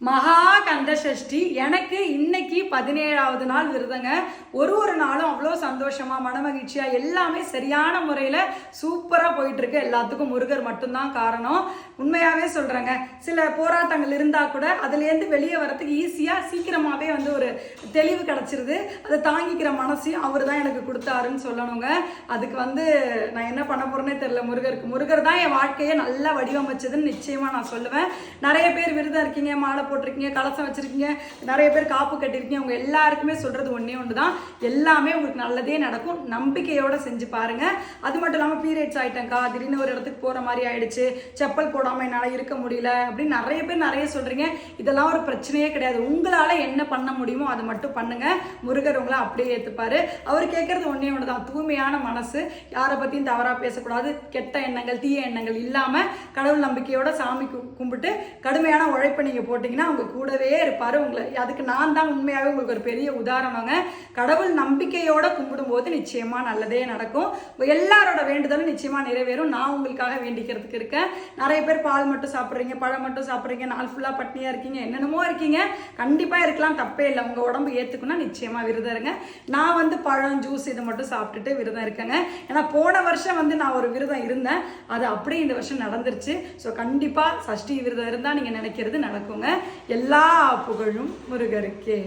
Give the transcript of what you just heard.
Maha Kanda Sashti எனக்கு இன்னைக்கு பதினேழாவது நாள் விருதுங்க. ஒரு ஒரு நாளும் அவ்வளோ சந்தோஷமா மனமகிழ்ச்சியா எல்லாமே சரியான முறையில் சூப்பராக போயிட்டு இருக்கு எல்லாத்துக்கும் முருகர் மட்டும்தான் காரணம். உண்மையாகவே சொல்கிறேங்க சில போராட்டங்கள் இருந்தால் கூட அதுலேருந்து வெளியே வரத்துக்கு ஈஸியாக சீக்கிரமாகவே வந்து ஒரு தெளிவு கிடச்சிருது. அதை தாங்கிக்கிற மனசையும் அவர் தான் எனக்கு கொடுத்தாருன்னு சொல்லணுங்க. அதுக்கு வந்து நான் என்ன பண்ண போறேனே தெரில முருகருக்கு. முருகர் தான் என் வாழ்க்கையை நல்லா வடிவமைச்சதுன்னு நிச்சயமாக நான் சொல்லுவேன். நிறைய பேர் விருதம் இருக்கீங்க மாலை போட்டிருக்கீங்க கலசம் வச்சிருக்கீங்க நிறைய பேர் காப்பு கட்டியிருக்கீங்க அவங்க எல்லாருக்குமே சொல்றது ஒன்றே ஒன்று தான் எல்லாமே உங்களுக்கு நல்லதே நடக்கும். நம்பிக்கையோட செஞ்சு பாருங்க. அது மட்டும் இல்லாமல் பீரியட்ஸ் ஆகிட்டேங்க்கா திடீர்னு ஒரு இடத்துக்கு போற மாதிரி ஆயிடுச்சு. செப்பல் போடாம என்னால் இருக்க முடியல அப்படின்னு நிறைய பேர் நிறைய சொல்றீங்க. இதெல்லாம் ஒரு பிரச்சனையே கிடையாது. உங்களால என்ன பண்ண முடியுமோ அதை மட்டும் பண்ணுங்க. முருகர் உங்களை அப்படியே ஏற்றுப்பார் அவர் கேட்கறது ஒன்றே ஒன்று தான் தூய்மையான மனசு. யாரை பற்றியும் தவறாக பேசக்கூடாது. கெட்ட எண்ணங்கள் தீய எண்ணங்கள் இல்லாமல் கடவுள் நம்பிக்கையோட சாமி கும்பிட்டு கடுமையான உழைப்பை நீங்க போட்டிங்கன்னா அவங்க கூடவே இருப்பாரு உங்களை. அதுக்கு நான் தான் உண்மையாகவே உங்களுக்கு ஒரு பெரிய உதாரணங்க. கடவுள் நம்பிக்கையோட கும்பிடும்போது நிச்சயமாக நல்லதே நடக்கும். எல்லாரோட வேண்டுதலும் நிச்சயமாக நிறைவேறும். நான் உங்களுக்காக வேண்டிக்கிறதுக்கு இருக்கேன். நிறைய பேர் பால் மட்டும் சாப்பிட்றீங்க பழம் மட்டும் சாப்பிட்றீங்க நாள் ஃபுல்லாக பட்னியாக இருக்கீங்க என்னென்னமோ இருக்கீங்க. கண்டிப்பாக இருக்கலாம் தப்பே இல்லை. உங்கள் உடம்பு ஏத்துக்குன்னா நிச்சயமாக விரதம் இருங்க. நான் வந்து பழம் ஜூஸ் இதை மட்டும் சாப்பிட்டுட்டு விரதம் இருக்கேங்க. ஏன்னா போன வருஷம் வந்து நான் ஒரு விரதம் இருந்தேன். அது அப்படியே இந்த வருஷம் நடந்துருச்சு. ஸோ கண்டிப்பாக சஷ்டி விரதம் இருந்தால் நீங்கள் நினைக்கிறது நடக்குங்க. எல்லா புகழும் முருகருக்கே